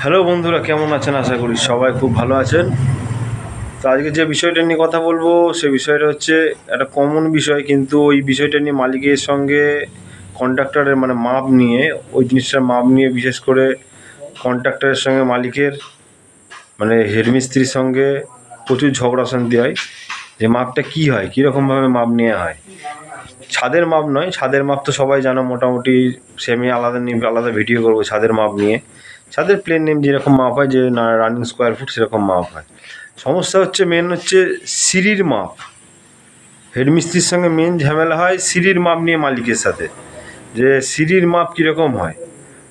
Hello বন্ধুরা, কেমন আছেন? আশা করি সবাই খুব ভালো আছেন। তো আজকে যে বিষয়টা নিয়ে কথা বলব, সে বিষয়টা হচ্ছে একটা কমন বিষয়, কিন্তু ওই বিষয়টা নিয়ে মালিকের সঙ্গে কন্ট্রাক্টরের মানে মাপ নিয়ে, ওই জিনিসটার মাপ নিয়ে বিশেষ করে কন্ট্রাক্টরের সঙ্গে মালিকের মানে হেডমিস্ত্রির সঙ্গে প্রচুর ঝগড়া শান্তি হয়, যে মাপটা কী হয় কীরকমভাবে মাপ নেওয়া হয়। ছাদের মাপ নয়, ছাদের মাপ তো সবাই জানো, মোটামুটি সেমি আলাদা নিয়ে আলাদা ভিডিও করব, ছাদের মাপ নিয়ে। ছাদের প্লেন নেম যেরকম মাপ হয়, যে না রানিং স্কোয়ার ফুট সেরকম মাপ হয়। সমস্যা হচ্ছে মেন হচ্ছে সিঁড়ির মাপ। হেডমিস্ত্রির সঙ্গে মেন ঝামেলা হয় সিঁড়ির মাপ নিয়ে মালিকের সাথে। যে সিঁড়ির মাপ কীরকম হয়?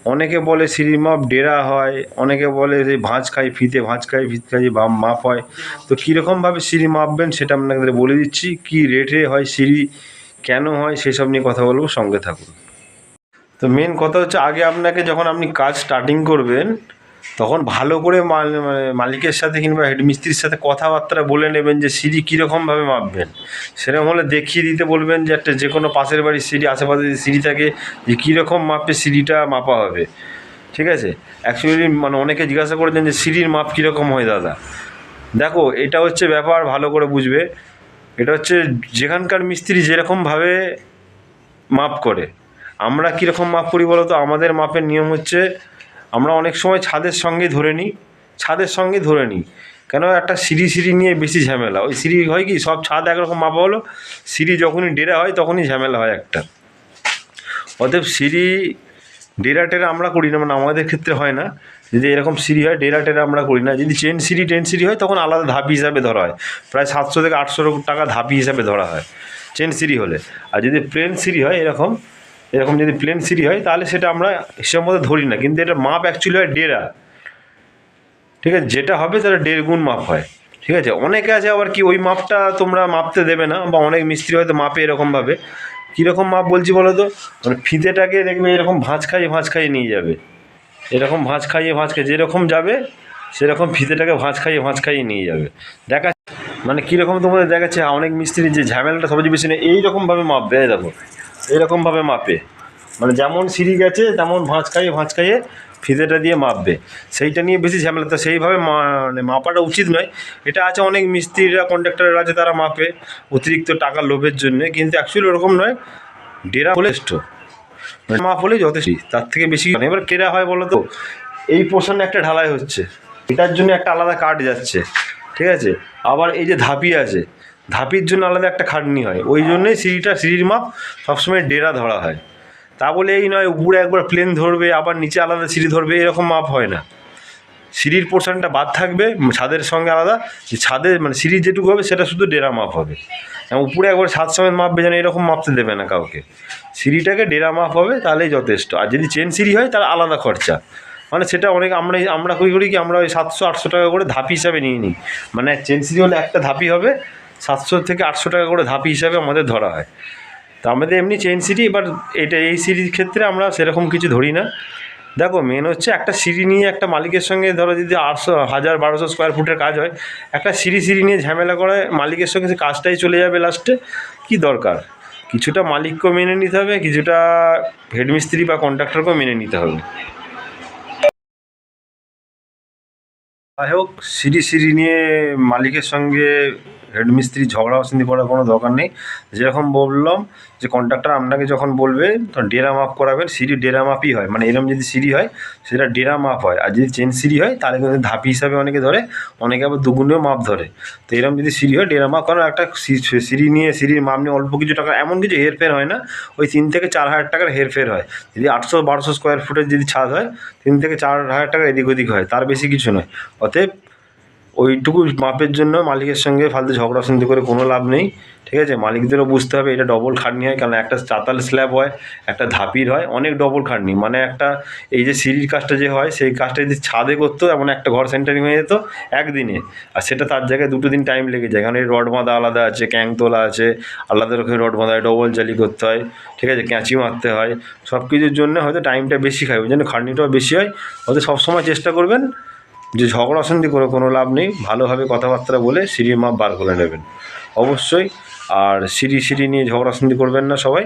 অনেকে বলে সিঁড়ির মাপ ডেরা হয়, অনেকে বলে যে ভাঁজ খাই ফিতে, ভাঁজ খাই ফিতে খাই, বা- মাপ হয়। তো কীরকমভাবে সিঁড়ি মাপবেন সেটা আপনাদের বলে দিচ্ছি, কী রেটে হয় সিঁড়ি, কেন হয় সেসব নিয়ে কথা বলব, সঙ্গে থাকুন। তো মেন কথা হচ্ছে আগে আপনাকে যখন আপনি কাজ স্টার্টিং করবেন, তখন ভালো করে মানে মালিকের সাথে কিংবা হেডমিস্ত্রির সাথে কথাবার্তা বলে নেবেন যে সিঁড়ি কীরকমভাবে মাপবেন। সেরকম হলে দেখিয়ে দিতে বলবেন যে একটা যে কোনো পাশের বাড়ির সিঁড়ি আশেপাশে যে সিঁড়ি থাকে, যে কীরকম মাপে সিঁড়িটা মাপা হবে। ঠিক আছে? অ্যাকচুয়ালি মানে অনেকে জিজ্ঞাসা করেছেন যে সিঁড়ির মাপ কীরকম হয় দাদা? দেখো, এটা হচ্ছে ব্যাপার, ভালো করে বুঝবে। এটা হচ্ছে যেখানকার মিস্ত্রি যেরকমভাবে মাপ করে। আমরা কীরকম মাপ করি বলো তো? আমাদের মাপের নিয়ম হচ্ছে আমরা অনেক সময় ছাদের সঙ্গে ধরে নিই, ছাদের সঙ্গে ধরে নিই। কেন? একটা সিঁড়ি সিঁড়ি নিয়ে বেশি ঝামেলা। ওই সিঁড়ি হয় কি? সব ছাদ একরকম মাপা হলো, সিঁড়ি যখনই ডেরা হয় তখনই ঝামেলা হয় একটা। অতএব সিঁড়ি ডেরা টেরা আমরা করি না মানে আমাদের ক্ষেত্রে হয় না। যদি এরকম সিঁড়ি হয়, ডেরা টেরা আমরা করি না। যদি চেন সিঁড়ি, টেন সিঁড়ি হয় তখন আলাদা ধাপি হিসাবে ধরা হয়। প্রায় সাতশো থেকে আটশো টাকা ধাপি হিসাবে ধরা হয়, চেন সিঁড়ি হলে। আর যদি প্লেন সিঁড়ি হয় এরকম এরকম যদি প্লেন সিঁড়ি হয়, তাহলে সেটা আমরা হিসাব মতো ধরি না। কিন্তু এটা মাপ অ্যাকচুয়ালি হয় ডেরা ঠিক আছে? যেটা হবে সেটা দেড় গুণ মাপ হয়। ঠিক আছে? অনেকে আছে আবার কি, ওই মাপটা তোমরা মাপতে দেবে না, বা অনেক মিস্ত্রি হয়তো মাপে এরকমভাবে কীরকম মাপ বলছি বলো তো? মানে ফিতেটাকে দেখবে এরকম ভাঁজ খাইয়ে ভাঁজ খাইয়ে নিয়ে যাবে। এরকম ভাঁজ খাইয়ে ভাঁজ খাইয়ে, যেরকম যাবে, সেরকম ফিতেটাকে ভাঁজ খাইয়ে ভাঁজ খাইয়ে নিয়ে যাবে। দেখা মানে কীরকম তোমাদের দেখাচ্ছে? অনেক মিস্ত্রি যে ঝামেলাটা সবচেয়ে বেশি নেই এইরকমভাবে মাপবে এই দেখো। এইরকমভাবে মাপে। মানে যেমন সিঁড়ি গেছে, তেমন ভাঁজ খাইয়ে ভাঁজ খাইয়ে ফিতেটা দিয়ে মাপবে। সেইটা নিয়ে বেশি ঝামেলা। তো সেইভাবে মানে মাপাটা উচিত নয়। এটা আছে অনেক মিস্ত্রিরা কন্ট্রাক্টররা আছে, তারা মাপে অতিরিক্ত টাকা লোভের জন্যে। কিন্তু অ্যাকচুয়ালি ওরকম নয়। ডেরা যথেষ্ট। মানে মাপ হলেই যথেষ্ট। তার থেকে বেশি এবার কেরা হয় বলো তো? এই পোর্শনে একটা ঢালাই হচ্ছে। এটার জন্য একটা আলাদা কাঠ যাচ্ছে। ঠিক আছে? আবার এই যে ধাপি আছে ধাপির জন্য আলাদা একটা খাটনি হয়। ওই জন্যই সিঁড়িটা, সিঁড়ির মাপ সবসময় ডেরা ধরা হয়। তা বলে এই নয়, উপরে একবার প্লেন ধরবে, আবার নিচে আলাদা সিঁড়ি ধরবে, এরকম মাপ হয় না। সিঁড়ির পোর্শনটা বাদ থাকবে, ছাদের সঙ্গে আলাদা। যে ছাদের মানে সিঁড়ির যেটুকু হবে, সেটা শুধু ডেরা মাপ হবে। উপরে একবার সাত সমেত মাপবে যেন এরকম মাপতে দেবে না কাউকে। সিঁড়িটাকে ডেরা মাপ হবে, তাহলেই যথেষ্ট। আর যদি চেন সিঁড়ি হয়, তাহলে আলাদা খরচা। মানে সেটা অনেক, আমরা আমরা কী করি কি, আমরা ওই সাতশো আটশো টাকা করে ধাপি হিসাবে নিয়ে নিই। মানে চেন সিঁড়ি হলে একটা ধাপি হবে সাতশো থেকে আটশো টাকা করে ধাপি হিসাবে আমাদের ধরা হয়। তো আমাদের এমনি চেন সিঁড়ি এবার এটা এই সিঁড়ির ক্ষেত্রে আমরা সেরকম কিছু ধরি না। দেখো মেন হচ্ছে একটা সিঁড়ি নিয়ে একটা মালিকের সঙ্গে ধরো যদি আটশো, হাজার, বারোশো স্কোয়ার ফুটের কাজ হয়, একটা সিঁড়ি সিঁড়ি নিয়ে ঝামেলা করে মালিকের সঙ্গে সে কাজটাই চলে যাবে লাস্টে কি দরকার? কিছুটা মালিককেও মেনে নিতে হবে, কিছুটা হেডমিস্ত্রি বা কন্ট্রাক্টরকেও মেনে নিতে হবে। যাই হোক, সিঁড়ি সিঁড়ি নিয়ে মালিকের সঙ্গে হেডমিস্ত্রি ঝগড়া অশান্তি করার কোনো দরকার নেই। যেরকম বললাম যে কন্ট্রাক্টর আপনাকে যখন বলবে, তখন ডেরা মাপ করাবেন, সিঁড়ি ডেরা মাপই হয়। মানে এরকম যদি সিঁড়ি হয়, সেটা ডেরা মাপ হয়। আর যদি চেন সিঁড়ি হয়, তাহলে কিন্তু ধাপি হিসাবে অনেকে ধরে, অনেকে আবার দুগুণেও মাপ ধরে। তো এরকম যদি সিঁড়ি হয় ডেরা মাপ কারণ একটা সিঁড়ি নিয়ে, সিঁড়ির মাপ নিয়ে অল্প কিছু টাকা এমন কিছু হেরফের হয় না। ওই তিন থেকে চার হাজার টাকার হেরফের হয়। যদি আটশো বারোশো স্কোয়ার ফুটের যদি ছাদ হয়, তিন থেকে চার হাজার টাকা এদিক ওদিক হয়। তার বেশি কিছু নয়। অতএব ওইটুকু মাপের জন্য মালিকের সঙ্গে ফালতু ঝগড়া অশান্তি করে কোনো লাভ নেই, ঠিক আছে? মালিকদেরও বুঝতে হবে এটা ডবল খাটনি হয় কারণ একটা চাতাল স্ল্যাব হয়, একটা ধাপির হয়, অনেক ডবল খাটনি। মানে একটা এই যে সিঁড়ির কাজটা যে হয়, সেই কাজটা যদি ছাদে করতো, এমন একটা ঘর সেন্টারিং হয়ে যেত একদিনে। আর সেটা তার জায়গায় দুটো দিন টাইম লেগে যায়, কারণ এই রড বাঁধা আলাদা আছে, ক্যাং তোলা আছে, আলাদা রকমের রড বাঁধা হয় ডবল জালি করতে হয়, ঠিক আছে? ক্যাঁচি মারতে হয় সব কিছুর জন্য হয়তো টাইমটা বেশি খায়, ওই জন্য খাটনিটাও বেশি হয়। হয়তো সবসময় চেষ্টা করবেন যে ঝগড়া অশান্তি করে কোনো লাভ নেই, ভালোভাবে কথাবার্তা বলে সিঁড়ির মাপ বার করে নেবেন। অবশ্যই, আর সিঁড়ি সিঁড়ি নিয়ে ঝগড়া অশান্তি করবেন না সবাই।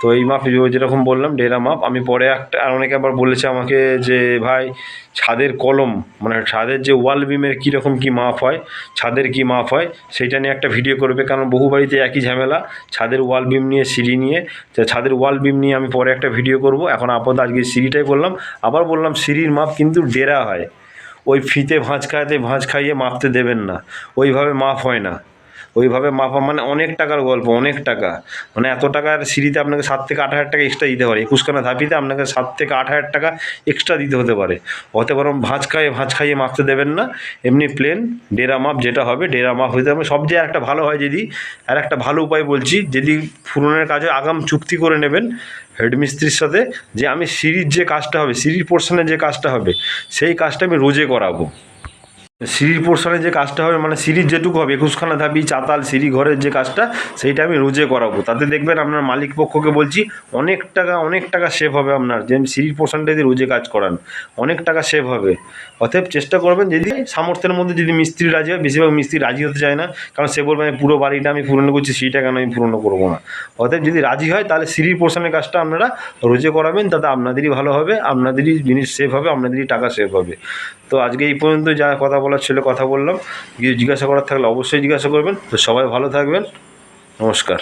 তো এই মাপ যেরকম বললাম, ডেরা মাপ, আমি পরে একটা, আর অনেকে আবার বলেছে আমাকে যে, ভাই, ছাদের কলম মানে ছাদের যে ওয়াল বিমের কীরকম কী মাপ হয়, ছাদের কী মাপ হয়, সেইটা নিয়ে একটা ভিডিও করবে। কারণ বহু বাড়িতে একই ঝামেলা, ছাদের ওয়াল বিম নিয়ে, সিঁড়ি নিয়ে। তো ছাদের ওয়াল বিম নিয়ে আমি পরে একটা ভিডিও করব। এখন আপাতত আজকে সিঁড়িটাই বললাম। আবার বললাম সিঁড়ির মাপ কিন্তু ডেরা হয়। ওই ফিতে ভাঁজ খাইতে ভাঁজ খাইয়ে মাপতে দেবেন না। ওইভাবে মাপ হয় না। ওইভাবে মাপা মানে অনেক টাকার গল্প, অনেক টাকা। মানে এত টাকার সিঁড়িতে আপনাকে সাত থেকে আট হাজার টাকা এক্সট্রা দিতে পারে। একুশখানা ধাপিতে আপনাকে সাত থেকে আট হাজার টাকা এক্সট্রা দিতে হতে পারে। অত বরং ভাঁজ খাইয়ে ভাঁজ খাইয়ে মাপতে দেবেন না। এমনি প্লেন ডেরা মাপ যেটা হবে, ডেরা মাপ হইতে হবে। সবচেয়ে একটা ভালো হয় যদি, আর একটা ভালো উপায় বলছি, যদি ফুরনের কাজে আগাম চুক্তি করে নেবেন হেডমিস্ত্রির সাথে, যে আমি সিঁড়ির যে কাজটা হবে, সিঁড়ির পোর্শনে যে কাজটা হবে, সেই কাজটা আমি রোজে করাবো। সিঁড়ির পোর্শনে যে কাজটা হবে মানে সিঁড়ির যেটুকু হবে, একুশখানা ধাপি চাতাল, সিঁড়ি ঘরের যে কাজটা, সেইটা আমি রোজে করাবো। তাতে দেখবেন আপনার মালিক পক্ষকে বলছি, অনেক টাকা অনেক টাকা সেভ হবে আপনার, যে সিঁড়ির পোর্শনটা যদি রোজে কাজ করান, অনেক টাকা সেভ হবে। অতএব চেষ্টা করবেন যদি সামর্থ্যের মধ্যে যদি মিস্ত্রি রাজি হয়, বেশিরভাগ মিস্ত্রি রাজি হতে চায় না, কারণ সে বলবে, আমি পুরো বাড়িটা আমি পূরণ করছি সিঁড়িটা কেন আমি পূরণ করব না? অতএব যদি রাজি হয়, তাহলে সিঁড়ির পোর্শনের কাজটা আপনারা রোজে করাবেন, তাতে আপনাদেরই ভালো হবে, আপনাদেরই জিনিস সেভ হবে, আপনাদেরই টাকা সেভ হবে। তো আজকে এই পর্যন্ত যা কথা বলার ছেলে, কথা বললাম। গিয়ে জিজ্ঞাসা করার থাকলে অবশ্যই জিজ্ঞাসা করবেন। তো সবাই ভালো থাকবেন। নমস্কার।